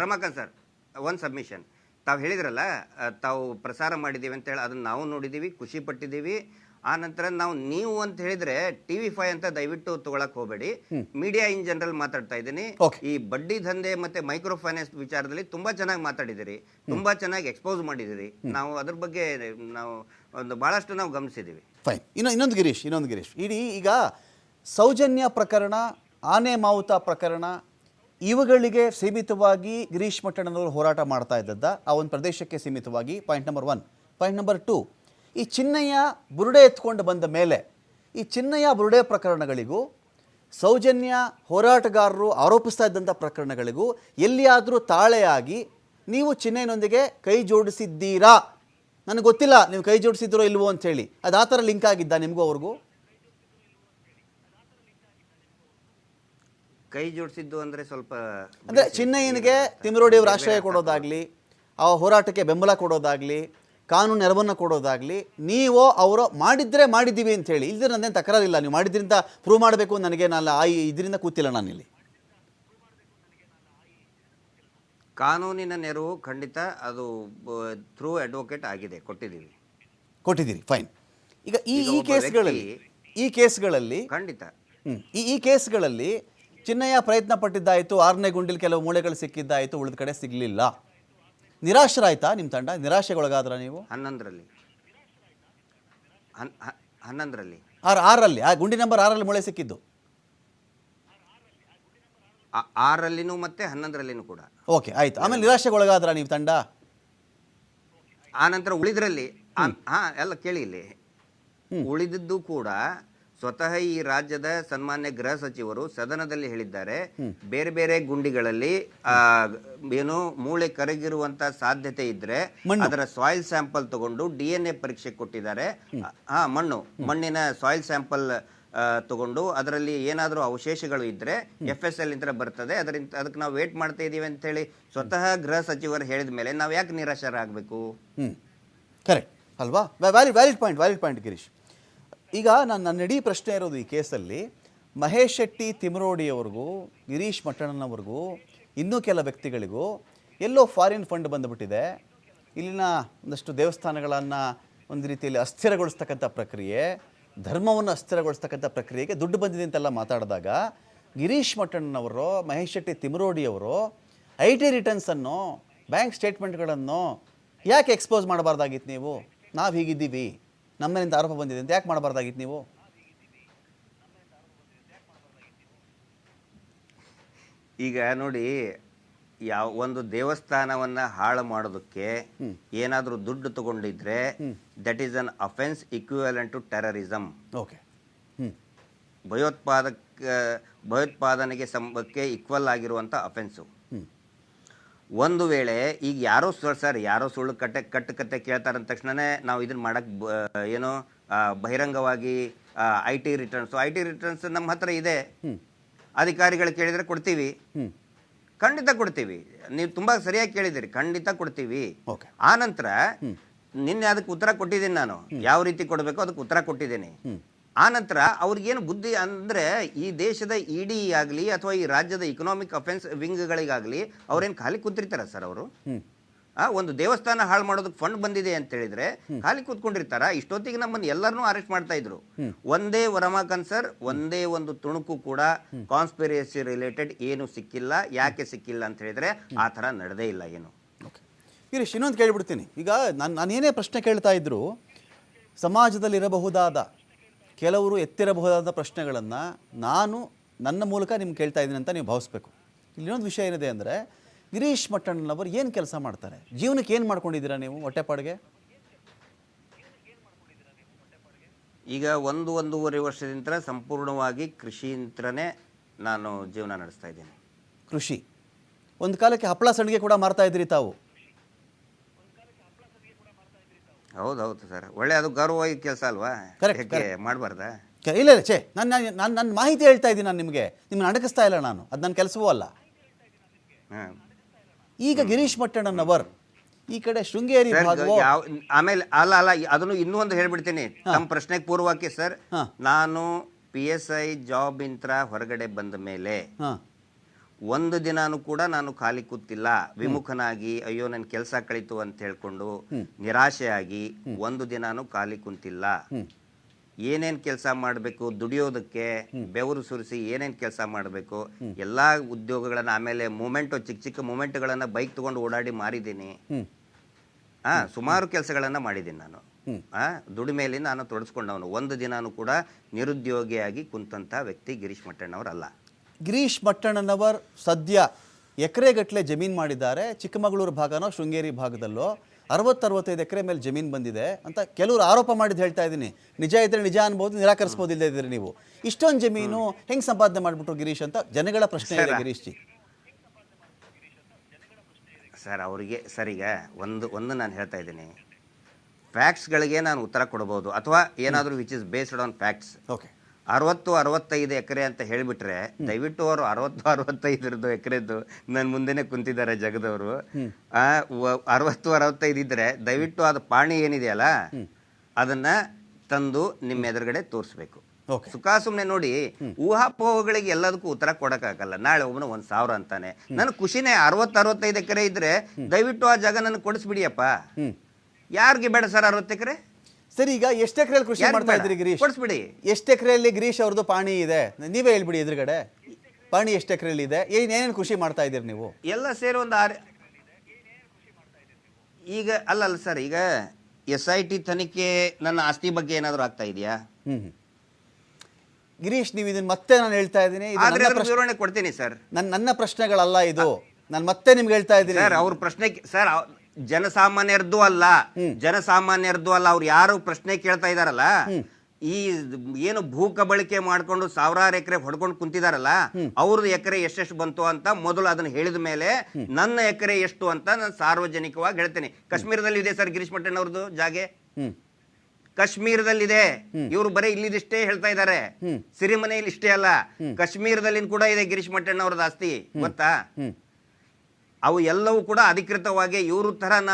Ramakant sir ಒಂದು submission ತಾವು ಹೇಳಿದ್ರಲ್ಲ ತಾವು ಪ್ರಸಾರ ಮಾಡಿದ್ದೀವಿ ಅಂತೇಳಿ ಅದನ್ನ ನಾವು ನೋಡಿದ್ದೀವಿ ಖುಷಿ ಪಟ್ಟಿದ್ದೀವಿ. ಆ ನಂತರ ನಾವು ನೀವು ಅಂತ ಹೇಳಿದ್ರೆ ಟಿವಿ ಫೈವ್ ಅಂತ ದಯವಿಟ್ಟು ತಗೊಳಕ್ ಹೋಗಬೇಡಿ. ಮೀಡಿಯಾ ಇನ್ ಜನರಲ್ ಮಾತಾಡ್ತಾ ಇದ್ದೀನಿ. ಈ ಬಡ್ಡಿ ದಂಧೆ ಮತ್ತೆ ಮೈಕ್ರೋ ಫೈನಾನ್ಸ್ ವಿಚಾರದಲ್ಲಿ ತುಂಬಾ ಚೆನ್ನಾಗಿ ಮಾತಾಡಿದಿರಿ ತುಂಬಾ ಚೆನ್ನಾಗಿ ಎಕ್ಸ್ಪೋಸ್ ಮಾಡಿದಿರಿ ನಾವು ಅದ್ರ ಬಗ್ಗೆ ನಾವು ಒಂದು ಬಹಳಷ್ಟು ನಾವು ಗಮನಿಸಿದೀವಿ ಫೈನ್ ಇನ್ನು ಇನ್ನೊಂದು ಗಿರೀಶ್ ಇನ್ನೊಂದು ಗಿರೀಶ್. ಇಡೀ ಈಗ ಸೌಜನ್ಯ ಪ್ರಕರಣ ಆನೆ ಮಾವುತ ಪ್ರಕರಣ ಇವುಗಳಿಗೆ ಸೀಮಿತವಾಗಿ ಗಿರೀಶ್ ಮಟ್ಟಣ್ಣನವರು ಹೋರಾಟ ಮಾಡ್ತಾ ಇದ್ದದ್ದ, ಆ ಒಂದು ಪ್ರದೇಶಕ್ಕೆ ಸೀಮಿತವಾಗಿ point number one point number two ಈ ಚಿನ್ನಯ್ಯ ಬುರುಡೆ ಎತ್ಕೊಂಡು ಬಂದ ಮೇಲೆ, ಈ ಚಿನ್ನಯ್ಯ ಬುರುಡೆ ಪ್ರಕರಣಗಳಿಗೂ, ಸೌಜನ್ಯ ಹೋರಾಟಗಾರರು ಆರೋಪಿಸ್ತಾ ಇದ್ದಂಥ ಪ್ರಕರಣಗಳಿಗೂ ಎಲ್ಲಿಯಾದರೂ ತಾಳೆಯಾಗಿ ನೀವು ಚಿನ್ನಯ್ಯನೊಂದಿಗೆ ಕೈ ಜೋಡಿಸಿದ್ದೀರಾ? ನನಗೆ ಗೊತ್ತಿಲ್ಲ, ನೀವು ಕೈ ಜೋಡಿಸಿದ್ರೋ ಇಲ್ವೋ ಅಂತೇಳಿ ಅದು ಆ ಥರ ಲಿಂಕ್ ಆಗಿದ್ದ ನಿಮಗೂ ಅವ್ರಿಗೂ? ಕೈ ಜೋಡಿಸಿದ್ದು ಅಂದ್ರೆ ಸ್ವಲ್ಪ ಅಂದರೆ ಚಿನ್ನಯ್ಯನಿಗೆ ತಿಮ್ಮರೋಡಿ ಅವರು ಆಶ್ರಯ ಕೊಡೋದಾಗಲಿ ಆ ಹೋರಾಟಕ್ಕೆ ಬೆಂಬಲ ಕೊಡೋದಾಗಲಿ ಕಾನೂನು ನೆರವನ್ನು ಕೊಡೋದಾಗಲಿ ನೀವು ಅವರು ಮಾಡಿದ್ರೆ ಮಾಡಿದ್ದೀವಿ ಅಂತೇಳಿ ಇಲ್ದಿರ ನನ್ನೇನು ತಕರಾರಿಲ್ಲ ನೀವು ಮಾಡಿದ್ರಿಂದ ಪ್ರೂವ್ ಮಾಡಬೇಕು ನನಗೆ ನಾನು ಆ ಇದರಿಂದ ಕೂತಿಲ್ಲ ನಾನಿಲ್ಲಿ. ಕಾನೂನಿನ ನೆರವು ಖಂಡಿತ ಅದು ಥ್ರೂ ಅಡ್ವೊಕೇಟ್ ಆಗಿದೆ ಕೊಟ್ಟಿದ್ದೀವಿ. ಕೊಟ್ಟಿದ್ದೀರಿ ಫೈನ್ ಈಗ ಈ ಈ ಕೇಸ್ಗಳಲ್ಲಿ ಈ ಕೇಸ್ಗಳಲ್ಲಿ ಖಂಡಿತ. ಈ ಈ ಕೇಸ್ಗಳಲ್ಲಿ ಚಿನ್ನಯ್ಯ ಪ್ರಯತ್ನ ಪಟ್ಟಿದ್ದಾಯಿತು ಆರನೇ ಗುಂಡಿಲಿ ಕೆಲವು ಮೂಳೆಗಳು ಸಿಕ್ಕಿದ್ದಾಯಿತು ಉಳಿದ ಕಡೆ ಸಿಗಲಿಲ್ಲ. ನಿರಾಶರಾಯ್ತಾ ನಿಮ್ಮ ತಂಡ? ನಿರಾಶೆಗೊಳಗಾದ್ರ ನೀವು? ಹನ್ನೊಂದರಲ್ಲಿ. ಹನ್- ಹ- ಹನ್ನೊಂದರಲ್ಲಿ. ಆರು ಆರಲ್ಲಿ ಆ ಗುಂಡಿ ನಂಬರ್ ಆರಲ್ಲಿ ಮೂಳೆ ಸಿಕ್ಕಿದ್ದು? ಆ- ಆರಲ್ಲಿನೂ ಮತ್ತೆ ಹನ್ನೊಂದರಲ್ಲಿನೂ ಕೂಡ. ಓಕೆ ಆಯ್ತು. ಆಮೇಲೆ ನಿರಾಶೆಗೊಳಗಾದ್ರ ನೀವು ತಂಡ? ಆನಂತರ ನಂತರ ಉಳಿದ್ರಲ್ಲಿ ಆ- ಹಾ ಎಲ್ಲ ಕೇಳಿ ಇಲ್ಲಿ. ಉಳಿದಿದ್ದು ಕೂಡ ಸ್ವತಃ ಈ ರಾಜ್ಯದ ಸನ್ಮಾನ್ಯ ಗೃಹ ಸಚಿವರು ಸದನದಲ್ಲಿ ಹೇಳಿದ್ದಾರೆ. ಬೇರೆ ಬೇರೆ ಗುಂಡಿಗಳಲ್ಲಿ ಆ ಏನು ಮೂಳೆ ಕರಗಿರುವಂತ ಸಾಧ್ಯತೆ ಇದ್ರೆ ಅದರ ಸಾಯಿಲ್ ಸ್ಯಾಂಪಲ್ ತಗೊಂಡು ಡಿ ಎನ್ ಎ ಪರೀಕ್ಷೆ ಕೊಟ್ಟಿದ್ದಾರೆ. ಹಾ ಮಣ್ಣು. ಮಣ್ಣಿನ ಸಾಯಿಲ್ ಸ್ಯಾಂಪಲ್ ತಗೊಂಡು ಅದರಲ್ಲಿ ಏನಾದರೂ ಅವಶೇಷಗಳು ಇದ್ರೆ ಎಫ್ ಎಸ್ ಎಲ್ ಇಂದ ಬರ್ತದೆ. ಅದರಿಂದ ಅದಕ್ಕೆ ನಾವು ವೇಟ್ ಮಾಡ್ತಾ ಇದೀವಿ ಅಂತ ಹೇಳಿ ಸ್ವತಃ ಗೃಹ ಸಚಿವರು ಹೇಳಿದ ಮೇಲೆ ನಾವು ಯಾಕೆ ನಿರಾಶರಾಗಬೇಕು? ಕರೆಕ್ಟ್ ಅಲ್ವಾ? Valid valid point valid point Girish. ಈಗ ನಾನು ನನ್ನ ಇಡೀ ಪ್ರಶ್ನೆ ಇರೋದು ಈ ಕೇಸಲ್ಲಿ ಮಹೇಶ್ ಶೆಟ್ಟಿ ತಿಮರೋಡಿಯವರೆಗೂ, ಗಿರೀಶ್ ಮಟ್ಟಣ್ಣನವ್ರಿಗೂ ಇನ್ನೂ ಕೆಲ ವ್ಯಕ್ತಿಗಳಿಗೂ ಎಲ್ಲೋ ಫಾರಿನ್ ಫಂಡ್ ಬಂದುಬಿಟ್ಟಿದೆ. ಇಲ್ಲಿನ ಒಂದಷ್ಟು ದೇವಸ್ಥಾನಗಳನ್ನು ಒಂದು ರೀತಿಯಲ್ಲಿ ಅಸ್ಥಿರಗೊಳಿಸ್ತಕ್ಕಂಥ ಪ್ರಕ್ರಿಯೆ, ಧರ್ಮವನ್ನು ಅಸ್ಥಿರಗೊಳಿಸ್ತಕ್ಕಂಥ ಪ್ರಕ್ರಿಯೆಗೆ ದುಡ್ಡು ಬಂದಿದೆ ಅಂತೆಲ್ಲ ಮಾತಾಡಿದಾಗ ಗಿರೀಶ್ ಮಟ್ಟಣ್ಣನವರು ಮಹೇಶ್ ಶೆಟ್ಟಿ ತಿಮರೋಡಿಯವರು ಐ ಟಿ ರಿಟರ್ನ್ಸನ್ನು ಬ್ಯಾಂಕ್ ಸ್ಟೇಟ್ಮೆಂಟ್ಗಳನ್ನು ಯಾಕೆ ಎಕ್ಸ್ಪೋಸ್ ಮಾಡಬಾರ್ದಾಗಿತ್ತು ನೀವು? ನಾವು ಹೀಗಿದ್ದೀವಿ. ನಮ್ಮನಿಂದ ಆರೋಪ ಬಂದಿದೆ ಅಂತ ಯಾಕೆ ಮಾಡಬಾರ್ದಾಗಿತ್ತು ನೀವು? ಈಗ ನೋಡಿ ಯಾವ ಒಂದು ದೇವಸ್ಥಾನವನ್ನ ಹಾಳು ಮಾಡೋದಕ್ಕೆ ಏನಾದರೂ ದುಡ್ಡು ತಗೊಂಡಿದ್ರೆ that is an offence equivalent to terrorism okay. ಭಯೋತ್ಪಾದಕ ಭಯೋತ್ಪಾದನೆಗೆ ಸಂಬಕ್ಕೆ ಈಕ್ವಲ್ ಆಗಿರುವಂಥ ಅಫೆನ್ಸು. ಒಂದು ವೇಳೆ ಈಗ ಯಾರೋ ಸುಳ್ಳು ಸರ್ ಯಾರೋ ಸುಳ್ಳು ಕಟ್ಟೆ ಕಟ್ಟು ಕತೆ ಕೇಳ್ತಾರೆ ಅಂದ ತಕ್ಷಣನೇ ನಾವು ಇದನ್ನ ಮಾಡಕ್ಕೆ ಬ- ಏನು ಬಹಿರಂಗವಾಗಿ I T returns I T returns ನಮ್ಮ ಹತ್ರ ಇದೆ. ಅಧಿಕಾರಿಗಳು ಕೇಳಿದ್ರೆ ಕೊಡ್ತೀವಿ. ಖಂಡಿತ ಕೊಡ್ತೀವಿ. ನೀವು ತುಂಬಾ ಸರಿಯಾಗಿ ಕೇಳಿದಿರಿ ಖಂಡಿತ ಕೊಡ್ತೀವಿ. ಆ ನಂತರ ನಿನ್ನೆ ಅದಕ್ಕೆ ಉತ್ತರ ಕೊಟ್ಟಿದ್ದೀನಿ ನಾನು. ಯಾವ ರೀತಿ ಕೊಡಬೇಕು ಅದಕ್ಕೆ ಉತ್ತರ ಕೊಟ್ಟಿದ್ದೀನಿ. ಆ ನಂತರ ಅವ್ರಿಗೇನು ಬುದ್ಧಿ ಅಂದರೆ ಈ ದೇಶದ ಇಡಿ ಆಗಲಿ ಅಥವಾ ಈ ರಾಜ್ಯದ ಇಕನಾಮಿಕ್ ಅಫೆನ್ಸ್ ವಿಂಗ್ಗಳಿಗಾಗಲಿ ಅವ್ರೇನು ಖಾಲಿ ಕೂತಿರ್ತಾರ ಸರ್ ಅವರು? ಆ ಒಂದು ದೇವಸ್ಥಾನ ಹಾಳು ಮಾಡೋದಕ್ಕೆ ಫಂಡ್ ಬಂದಿದೆ ಅಂತ ಹೇಳಿದ್ರೆ ಖಾಲಿ ಕೂತ್ಕೊಂಡಿರ್ತಾರ. ಇಷ್ಟೊತ್ತಿಗೆ ನಮ್ಮನ್ನು ಎಲ್ಲರನ್ನೂ ಅರೆಸ್ಟ್ ಮಾಡ್ತಾ ಇದ್ರು. ಒಂದೇ ವರಮಾಕನ್ ಸರ್ ಒಂದೇ ಒಂದು ತುಣುಕು ಕೂಡ ಕಾನ್ಸ್ಪಿರೇಸಿ ರಿಲೇಟೆಡ್ ಏನು ಸಿಕ್ಕಿಲ್ಲ. ಯಾಕೆ ಸಿಕ್ಕಿಲ್ಲ ಅಂತ ಹೇಳಿದ್ರೆ ಆ ಥರ ನಡೆದೇ ಇಲ್ಲ ಏನು. ಗಿರೀಶ್ ಇನ್ನೊಂದು ಕೇಳಿಬಿಡ್ತೀನಿ. ಈಗ ನಾನು ನಾನೇನೇ ಪ್ರಶ್ನೆ ಕೇಳ್ತಾ ಇದ್ರು ಸಮಾಜದಲ್ಲಿರಬಹುದಾದ ಕೆಲವರು ಎತ್ತಿರಬಹುದಾದ ಪ್ರಶ್ನೆಗಳನ್ನು ನಾನು ನನ್ನ ಮೂಲಕ ನಿಮ್ಗೆ ಕೇಳ್ತಾ ಇದ್ದೀನಿ ಅಂತ ನೀವು ಭಾವಿಸ್ಬೇಕು. ಇಲ್ಲಿ ಇನ್ನೊಂದು ವಿಷಯ ಏನಿದೆ ಅಂದರೆ ಗಿರೀಶ್ ಮಟ್ಟಣ್ಣನವರು ಏನು ಕೆಲಸ ಮಾಡ್ತಾರೆ? ಜೀವನಕ್ಕೆ ಏನು ಮಾಡ್ಕೊಂಡಿದ್ದೀರಾ ನೀವು ಹೊಟ್ಟೆಪಾಡಿಗೆ? ಈಗ ಒಂದು ಒಂದೂವರೆ ವರ್ಷದಿಂದ ಸಂಪೂರ್ಣವಾಗಿ ಕೃಷಿಯಿಂದನೇ ನಾನು ಜೀವನ ನಡೆಸ್ತಾ ಇದ್ದೀನಿ. ಕೃಷಿ. ಒಂದು ಕಾಲಕ್ಕೆ ಹಪ್ಪಳ ಸಂಡಿಗೆ ಕೂಡ ಮಾರ್ತಾ ಇದ್ರಿ ತಾವು. ಹೌದು ಹೌದು ಸರ್. ಒಳ್ಳೆ ಅದು ಗೌರವವಾಗಿ ಕೆಲಸ ಅಲ್ವಾ? Correct, ಯಾಕೆ ಮಾಡಬಾರ್ದಾ? ಕೆ- ಇಲ್ಲ ಇಲ್ಲ ಛೇ ನಾನು ನಾನು ನನ್ನ ಮಾಹಿತಿ ಹೇಳ್ತಾ ಇದ್ದೀನಿ ನಾನು ನಿಮಗೆ. ನಿಮ್ಮನ್ನ ಅಡಗಿಸ್ತಾ ಇಲ್ಲ ನಾನು. ಅದು ನನ್ನ ಕೆಲಸವೂ ಅಲ್ಲ. ಹಾಂ. ಈಗ ಗಿರೀಶ್ ಮಟ್ಟಣ್ಣನವರ್ ಈ ಕಡೆ ಶೃಂಗೇರಿ ಸರ್ ಭಾಗವೋ ಯಾವ ಆಮೇಲೆ ಅಲ್ಲ ಅಲ್ಲ ಅದನ್ನು ಇನ್ನೂ ಒಂದು ಹೇಳ್ಬಿಡ್ತೀನಿ. ತಮ್ಮ ಪ್ರಶ್ನೆಗೆ ಪೂರ್ವಕ್ಕೆ ಸರ್ ಹಾ. ನಾನು ಪಿ ಎಸ್ ಐ ಜಾಬ್ ಇಂತ್ರ ಹೊರಗಡೆ ಬಂದ ಮೇಲೆ ಹಾಂ. ಒಂದು ದಿನಾನು ಕೂಡ ನಾನು ಖಾಲಿ ಕೂತಿಲ್ಲ. ವಿಮುಖನಾಗಿ, ಅಯ್ಯೋ ನನ್ನ ಕೆಲಸ ಕಳೀತು ಅಂತ ಹೇಳ್ಕೊಂಡು ನಿರಾಶೆಯಾಗಿ ಒಂದು ದಿನಾನು ಖಾಲಿ ಕುಂತಿಲ್ಲ. ಏನೇನ್ ಕೆಲಸ ಮಾಡಬೇಕು, ದುಡಿಯೋದಕ್ಕೆ ಬೆವರು ಸುರಿಸಿ ಏನೇನ್ ಕೆಲಸ ಮಾಡಬೇಕು, ಎಲ್ಲಾ ಉದ್ಯೋಗಗಳನ್ನ ಆಮೇಲೆ ಮೂಮೆಂಟ್, ಚಿಕ್ಕ ಚಿಕ್ಕ ಮೂಮೆಂಟ್ಗಳನ್ನ ಬೈಕ್ ತಗೊಂಡು ಓಡಾಡಿ ಮಾರಿದ್ದೀನಿ. ಹಾ ಸುಮಾರು ಕೆಲಸಗಳನ್ನ ಮಾಡಿದ್ದೀನಿ ನಾನು. ಆ ದುಡಿಮೆಯಲ್ಲಿ ನಾನು ತೊಡಸ್ಕೊಂಡವನು. ಒಂದು ದಿನಾನು ಕೂಡ ನಿರುದ್ಯೋಗಿಯಾಗಿ ಕುಂತಂತ ವ್ಯಕ್ತಿ ಗಿರೀಶ್ ಮಟ್ಟಣ್ಣವರಲ್ಲ. ಗಿರೀಶ್ ಮಟ್ಟಣ್ಣನವರ್ ಸದ್ಯ ಎಕರೆಗಟ್ಟಲೆ ಜಮೀನು ಮಾಡಿದ್ದಾರೆ. ಚಿಕ್ಕಮಗಳೂರು ಭಾಗನೋ ಶೃಂಗೇರಿ ಭಾಗದಲ್ಲೋ ಅರವತ್ತರವತ್ತೈದು ಎಕರೆ ಮೇಲೆ ಜಮೀನು ಬಂದಿದೆ ಅಂತ ಕೆಲವರು ಆರೋಪ ಮಾಡಿದ್ದು ಹೇಳ್ತಾ ಇದ್ದೀನಿ. ನಿಜ ಇದ್ರೆ ನಿಜ ಅನ್ಬೋದು ನಿರಾಕರಿಸ್ಬೋದು ಇಲ್ಲದೇ ಇದ್ರೆ ನೀವು. ಇಷ್ಟೊಂದು ಜಮೀನು ಹೆಂಗೆ ಸಂಪಾದನೆ ಮಾಡಿಬಿಟ್ರು ಗಿರೀಶ್ ಅಂತ ಜನಗಳ ಪ್ರಶ್ನೆ ಇದೆ ಗಿರೀಶ್ ಜಿ ಸರ್ ಅವರಿಗೆ ಸರ್ ಈಗ ಒಂದು ಒಂದು ನಾನು ಹೇಳ್ತಾ ಇದ್ದೀನಿ. ಫ್ಯಾಕ್ಟ್ಸ್ಗಳಿಗೆ ನಾನು ಉತ್ತರ ಕೊಡ್ಬೋದು ಅಥವಾ ಏನಾದರೂ which is based on facts okay ಅರವತ್ತು ಅರವತ್ತೈದು ಎಕರೆ ಅಂತ ಹೇಳಿಬಿಟ್ರೆ ದಯವಿಟ್ಟು ಅವರು ಅರವತ್ತು ಅರವತ್ತೈದರದ್ದು ಎಕರೆದ್ದು ನನ್ನ ಮುಂದೆನೆ ಕುಂತಿದ್ದಾರೆ ಜಗದವರು. ಅರವತ್ತು ಅರವತ್ತೈದು ಇದ್ರೆ ದಯವಿಟ್ಟು ಅದು ಪಾಣಿ ಏನಿದೆಯಲ್ಲ ಅದನ್ನ ತಂದು ನಿಮ್ಮ ಎದುರುಗಡೆ ತೋರಿಸ್ಬೇಕು. ಓಕೆ. ಸುಖ ಸುಮ್ಮನೆ ನೋಡಿ ಊಹಾಪೋಹಗಳಿಗೆ ಎಲ್ಲದಕ್ಕೂ ಉತ್ತರ ಕೊಡಕ್ಕಾಗಲ್ಲ. ನಾಳೆ ಒಬ್ಬನ ಒಂದ್ ಸಾವಿರ ಅಂತಾನೆ. ನನ್ ಖುಷಿನೇ ಅರವತ್ತು ಅರವತ್ತೈದು ಎಕರೆ ಇದ್ರೆ ದಯವಿಟ್ಟು ಆ ಜಾಗ ನನಗೆ ಕೊಡಿಸ್ಬಿಡಿಯಪ್ಪ. ಯಾರಿಗೆ ಬೇಡ ಸರ್ ಅರವತ್ತು ಎಕರೆ? ಸರಿ ಈಗ ಎಷ್ಟು ಎಕರೆಯಲ್ಲಿ ಕೃಷಿ ಯಾರಿಗ್ ಮಾಡ್ತಾ ಬೇಡ? ಇದ್ದೀರಿ ಗಿರೀಶ್? ಕೊಡ್ಸ್ಬಿಡಿ. ಎಷ್ಟು ಎಕರೆಯಲ್ಲಿ ಗಿರೀಶ್ ಅವ್ರದ್ದು ಪಾಣಿ ಇದೆ? ನೀವೇ ಹೇಳ್ಬಿಡಿ ಎದುರುಗಡೆ. ಪಾಣಿ ಎಷ್ಟು ಎಕರೆಯಲ್ಲಿ ಇದೆ? ಏನ್ ಏನೇನು ಕೃಷಿ ಮಾಡ್ತಾ ಇದ್ದೀರಿ ನೀವು? ಎಲ್ಲ ಸೇರಿ ಒಂದು ಆರು ಈಗ ಅಲ್ಲ ಅಲ್ಲ ಸರ್ ಈಗ ಎಸ್ ಐ ಟಿ ತನಿಖೆ ನನ್ನ ಆಸ್ತಿ ಬಗ್ಗೆ ಏನಾದರೂ ಆಗ್ತಾ ಇದೆಯಾ? ಹ್ಮ್ ಹ್ಮ್. ಗಿರೀಶ್ ನೀವು ಇದನ್ನ ಮತ್ತೆ ನಾನು ಹೇಳ್ತಾ ಇದ್ದೀನಿ. ಇದು ಆದ್ರೆ ನನ್ನ ಅದ್ರ ಪ್ರಶ್ನೆ ವಿವರಣೆ ಕೊಡ್ತೀನಿ ಸರ್. ನನ್ನ ನನ್ನ ಪ್ರಶ್ನೆಗಳಲ್ಲ ಇದು. ನಾನು ಮತ್ತೆ ನಿಮ್ಗೆ ಹೇಳ್ತಾ ಇದ್ದೀನಿ. ಸರ್ ಅವ್ರ ಪ್ರಶ್ನೆ ಸರ್ ಜನಸಾಮಾನ್ಯರದ್ದು ಅಲ್ಲ. ಜನಸಾಮಾನ್ಯರದ್ದು ಅಲ್ಲ. ಅವ್ರು ಯಾರು ಪ್ರಶ್ನೆ ಕೇಳ್ತಾ ಇದಾರಲ್ಲ? ಈ ಏನು ಭೂ ಕಬಳಿಕೆ ಮಾಡ್ಕೊಂಡು ಸಾವಿರಾರು ಎಕರೆ ಹೊಡ್ಕೊಂಡು ಕುಂತಿದಾರಲ್ಲ ಅವ್ರದ್ದು ಎಕರೆ ಎಷ್ಟೆಷ್ಟು ಬಂತು ಅಂತ ಮೊದಲು ಅದನ್ನ ಹೇಳಿದ ಮೇಲೆ ನನ್ನ ಎಕರೆ ಎಷ್ಟು ಅಂತ ನಾನು ಸಾರ್ವಜನಿಕವಾಗಿ ಹೇಳ್ತೇನೆ. ಕಾಶ್ಮೀರದಲ್ಲಿ ಇದೆ ಸರ್ ಗಿರೀಶ್ ಮಟ್ಟಣ್ಣ ಅವ್ರದ್ದು ಜಾಗೆ ಕಾಶ್ಮೀರದಲ್ಲಿದೆ ಇವರು ಬರೀ ಇಲ್ಲಿದಿಷ್ಟೇ ಹೇಳ್ತಾ ಇದ್ದಾರೆ ಸಿರಿಮನೆಯಲ್ಲಿ ಇಷ್ಟೇ ಅಲ್ಲ. ಕಾಶ್ಮೀರದಲ್ಲಿ ಕೂಡ ಇದೆ ಗಿರೀಶ್ ಮಟ್ಟಣ್ಣ ಅವ್ರದ್ದು ಆಸ್ತಿ ಗೊತ್ತಾ? ಅವು ಎಲ್ಲವೂ ಕೂಡ ಅಧಿಕೃತವಾಗಿ ಇವರು ತರ